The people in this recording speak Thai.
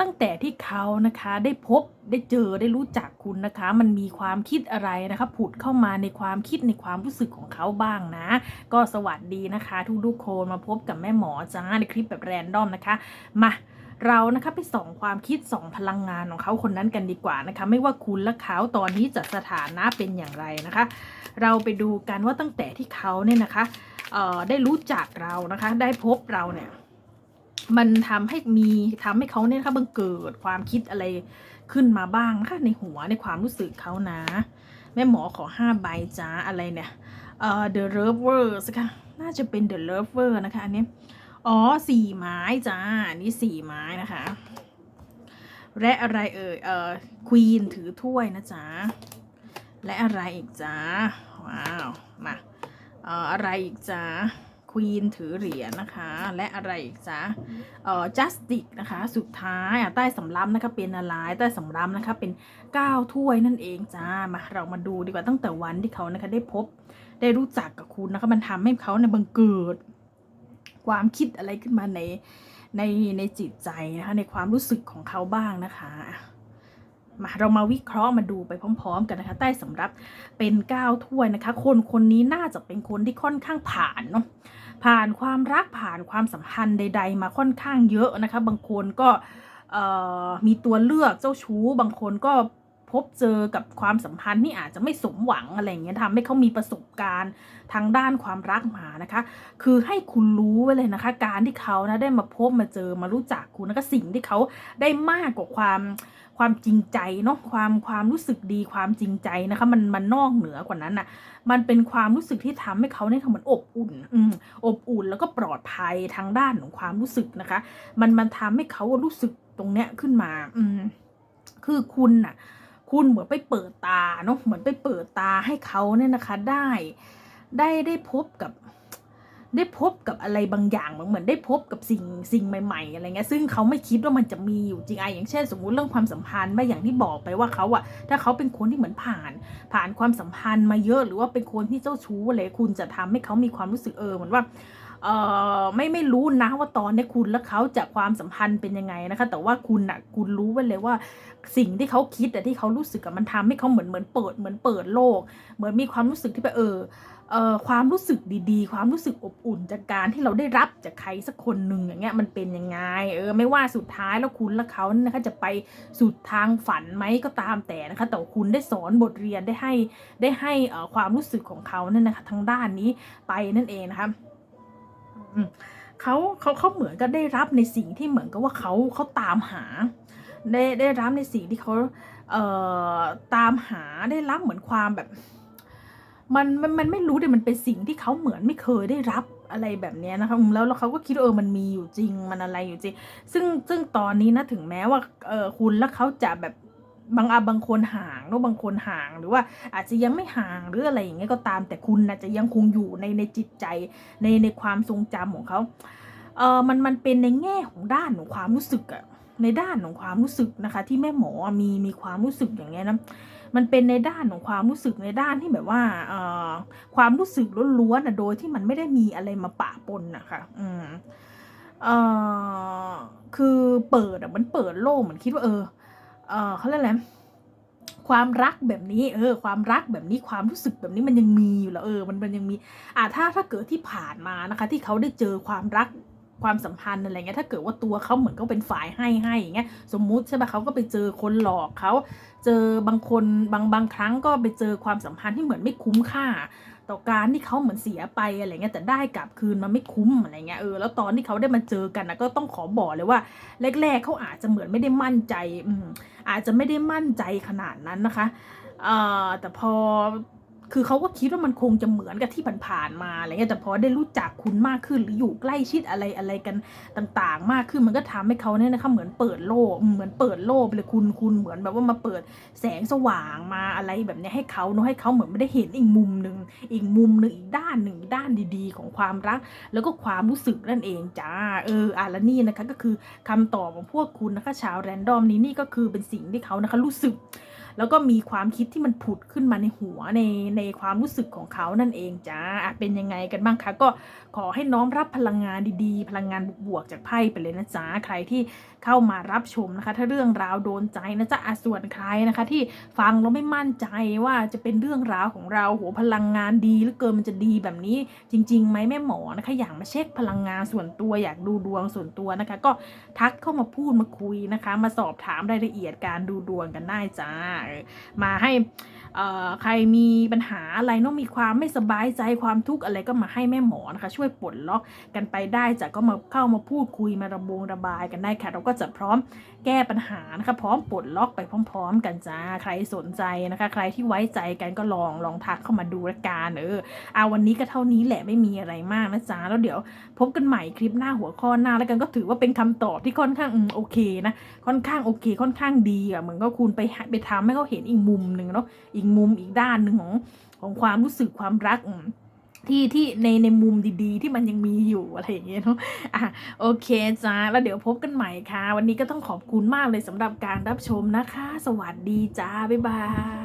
ตั้งแต่ที่เขานะคะได้พบได้เจอได้รู้จักคุณนะคะ มันมีความคิดอะไรนะคะผุดเข้ามาในความคิดในความรู้สึกของเขาบ้างนะ ก็สวัสดีนะคะ ทุกๆคนมาพบกับแม่หมอจ้าในคลิปแบบแรนดอมนะคะ มาเรานะคะไปส่องความคิดส่องพลังงานของเขาคนนั้นกันดีกว่านะคะ ไม่ว่าคุณและเขาตอนนี้จะสถานะเป็นอย่างไรนะคะ เราไปดูกันว่าตั้งแต่ที่เขาเนี่ยนะคะเอ่อได้รู้จักเรานะคะ ได้พบเราเนี่ย มันทำให้มีทำให้เขาเนี่ยนะคะบังเกิดความคิดอะไรขึ้นมาบ้างนะคะในหัวในความรู้สึกเขานะ แม่หมอขอห้าใบจ้าอะไรเนี่ยเอ่อ the lovers ค่ะน่าจะเป็น the lover นะคะอันนี้อ๋อสี่ไม้จ้าอันนี้สี่ไม้นะคะและอะไรเอ่ยเอ่อควีนถือถ้วยนะจ๊ะและอะไรอีกจ้าว้าวมาเอ่ออะไรอีกจ้า วีนถือเหรียญนะคะ และอะไรอีกจ้าเอ่อจัสติกนะคะ สุดท้ายอะใต้สำรับนะคะเป็นอะไรใต้สำรับนะคะเป็นเก้าถ้วยนั่นเองจ้ามาเรามาดูดีกว่าตั้งแต่วันที่เขานะคะได้พบได้รู้จักกับคุณนะคะมันทำให้เขาในบังเกิด ความคิดอะไรขึ้นมาในในในจิตใจนะคะในความรู้สึกของเขาบ้างนะคะมาเรามาวิเคราะห์มาดูไปพร้อม ๆ กันนะคะ ใต้สำรับเป็นก้าถ้วยนะคะ คนคนนี้น่าจะเป็นคนที่ค่อนข้างผ่านเนาะ ผ่านความรักผ่านความสัมพันธ์ใด ๆ มาค่อนข้างเยอะนะคะ บางคนก็มีตัวเลือกเจ้าชู้ บางคนก็ พบเจอกับความสัมพันธ์ที่อาจจะไม่สมหวังอะไรอย่างเงี้ยทำให้เขามีประสบการณ์ทางด้านความรักมานะคะ คือให้คุณรู้ไว้เลยนะคะ การที่เขานะได้มาพบมาเจอมารู้จักคุณแล้วก็สิ่งที่เขาได้มากกว่าความความจริงใจเนาะความความรู้สึกดีความจริงใจนะคะ มันมันนอกเหนือกว่านั้นน่ะมันเป็นความรู้สึกที่ทำให้เขาเนี่ยทำมันอบอุ่นอืมอบอุ่นแล้วก็ปลอดภัยทางด้านของความรู้สึกนะคะ มันมันทำให้เขารู้สึกตรงเนี้ยขึ้นมา อืมคือคุณน่ะ คุณเหมือนไปเปิดตาเนาะเหมือนไปเปิดตาให้เขาเนี่ยนะคะ ได้ได้ได้พบกับได้พบกับอะไรบางอย่างเหมือนเหมือนได้พบกับสิ่งสิ่งใหม่ๆอะไรเงี้ยซึ่งเขาไม่คิดว่ามันจะมีอยู่จริงไอะอย่างเช่น สมมุติเรื่องความสัมพันธ์ไม่อย่างที่บอกไปว่าเขาอะถ้าเขาเป็นคนที่เหมือนผ่าน ผ่านความสัมพันธ์มาเยอะหรือว่าเป็นคนที่เจ้าชู้อะไรคุณจะทำให้เขามีความรู้สึกเออเหมือนว่า เออไม่ไม่รู้นะว่าตอนนี้คุณและเขาจะความสัมพันธ์เป็นยังไงนะคะ แต่ว่าคุณอะคุณรู้ไว้เลยว่าสิ่งที่เขาคิดแต่ที่เขารู้สึกอะมันทำให้เขาเหมือนเหมือนเปิดเหมือนเปิดโลก เหมือนมีความรู้สึกที่แบบเออเอ่อความรู้สึกดีๆ ความรู้สึกอบอุ่นจากการที่เราได้รับจากใครสักคนหนึ่งอย่างเงี้ยมันเป็นยังไงเออไม่ว่าสุดท้ายแล้วคุณและเขานะคะจะไปสุดทางฝันไหมก็ตามแต่นะคะแต่คุณได้สอนบทเรียนได้ให้ได้ให้เอ่อความรู้สึกของเขาเนี่ยนะคะทางด้านนี้ไปนั่นเองนะคะ เขาเขาเขาเหมือนก็ได้รับในสิ่งที่เหมือนกับว่าเขาเขาตามหา ได้ได้รับในสิ่งที่เขาเอ่อตามหาได้รับเหมือนความแบบ มันมันมันไม่รู้แต่มันเป็นสิ่งที่เขาเหมือนไม่เคยได้รับอะไรแบบนี้นะคะแล้วแล้วเขาก็คิดเออมันมีอยู่จริงมันอะไรอยู่จริง ซึ่งซึ่งตอนนี้นะถึงแม้ว่าเออคุณและเขาจะแบบ บางอาบางคนห่างเนอะบางคนห่างหรือว่าอาจจะยังไม่ห่างหรืออะไรอย่างเงี้ยก็ตาม แต่คุณนะจะยังคงอยู่ในในจิตใจในในความทรงจำของเขาเออมันมันเป็นในแง่ของด้านของความรู้สึกอะในด้านของความรู้สึกนะคะ ที่แม่หมอมีมีความรู้สึกอย่างเงี้ยนะมันเป็นในด้านของความรู้สึกในด้านที่แบบว่าเอ่อความรู้สึกล้วนๆนะโดยที่มันไม่ได้มีอะไรมาปะปนนะคะอืมเอ่อคือเปิดอะมันเปิดโลกเหมือนคิดว่าเออ เออเขาเรียกอะไรความรักแบบนี้ เออ ความรักแบบนี้ความรู้สึกแบบนี้มันยังมีอยู่แล้วเออ มันมันยังมีอ่าถ้าถ้าเกิดที่ผ่านมานะคะ ที่เขาได้เจอความรักความสัมพันธ์อะไรเงี้ยถ้าเกิดว่าตัวเขาเหมือนก็เป็นฝ่ายให้ให้อย่างเงี้ยสมมุติใช่ไหมเขาก็ไปเจอคนหลอกเขาเจอบางคนบางบางครั้งก็ไปเจอความสัมพันธ์ที่เหมือนไม่คุ้มค่า ต่อการที่เขาเหมือนเสียไปอะไรเงี้ยแต่ได้กลับคืนมาไม่คุ้มอะไรเงี้ยเออแล้วตอนที่เขาได้มาเจอกันนะก็ต้องขอบอกเลยว่าแรก ๆเขาอาจจะเหมือนไม่ได้มั่นใจอืมอาจจะไม่ได้มั่นใจขนาดนั้นนะคะเอ่อแต่พอ คือเขาก็คิดว่ามันคงจะเหมือนกับที่ผ่านๆมาอะไรเงี้ยแต่พอได้รู้จักคุณมากขึ้น หรืออยู่ใกล้ชิดอะไรอะไรกันต่างๆ มากขึ้นมันก็ทำให้เขาเนี่ยนะคะเหมือนเปิดโลกเหมือนเปิดโลกเลยคุณคุณเหมือนแบบว่ามาเปิดแสงสว่างมาอะไรแบบนี้ให้เขาเนาะให้เขาเหมือนไม่ได้เห็นอีกมุมหนึ่งอีกมุมหนึ่งอีกด้านหนึ่งอีกด้านดีๆ ของความรัก แล้วก็ความรู้สึกนั่นเองจ้าเอออะแล้วนี่นะคะก็คือคำตอบของพวกคุณนะคะชาวแรนดอมนี้นี่ก็คือเป็นสิ่งที่เขานะคะรู้สึก แล้วก็มีความคิดที่มันผุดขึ้นมาในหัวในในความรู้สึกของเขานั่นเองจ้าอะเป็นยังไงกันบ้างคะก็ขอให้น้อมรับพลังงานดีๆ พลังงานบวกๆจากไพ่ไปเลยนะจ๊ะใครที่เข้ามารับชมนะคะ ถ้าเรื่องราวโดนใจนะจ๊ะอะส่วนใครนะคะ ที่ฟังแล้วไม่มั่นใจว่าจะเป็นเรื่องราวของเราโหพลังงานดีหลือเกินมันจะดีแบบนี้ จริงๆไหมแม่หมอนะคะอยากมาเช็คพลังงานส่วนตัวอยากดูดวงส่วนตัวนะคะ ก็ทักเข้ามาพูดมาคุยนะคะ มาสอบถามรายละเอียดการดูดวงกันได้จ้ามาให้ ใครมีปัญหาอะไรเน้องมีความไม่สบายใจความทุกข์อะไรก็มาให้แม่หมอนะคะช่วยปลดล็อกกันไปได้จ้ะก็มาเข้ามาพูดคุยมาระบงระบายกันได้ค่ะ เราก็จะพร้อมแก้ปัญหานะคะพร้อมปลดล็อกไปพร้อม ๆ กันจ้าใครสนใจนะคะ ใครที่ไว้ใจกันก็ลองลองทักเข้ามาดูละกันเออเอาวันนี้ก็เท่านี้แหละไม่มีอะไรมากนะจ๊ะแล้วเดี๋ยวพบกันใหม่คลิปหน้าหัวข้อหน้าแล้วกันก็ถือว่าเป็นคำตอบที่ค่อนข้างอืมโอเคนะค่อนข้างโอเค ค่อนข้างดีอะเหมือนก็คุณไปไปทำให้เขาเห็นอีกมุมหนึ่งเนาะอีกมุมอีกด้านหนึ่งของของความรู้สึกความรักที่ที่ในในมุมดีๆ ที่มันยังมีอยู่อะไรอย่างเงี้ยเนาะอะโอเคจ้าแล้วเดี๋ยวพบกันใหม่ค่ะ วันนี้ก็ต้องขอบคุณมากเลยสำหรับการรับชมนะคะ สวัสดีจ้า บ๊ายบาย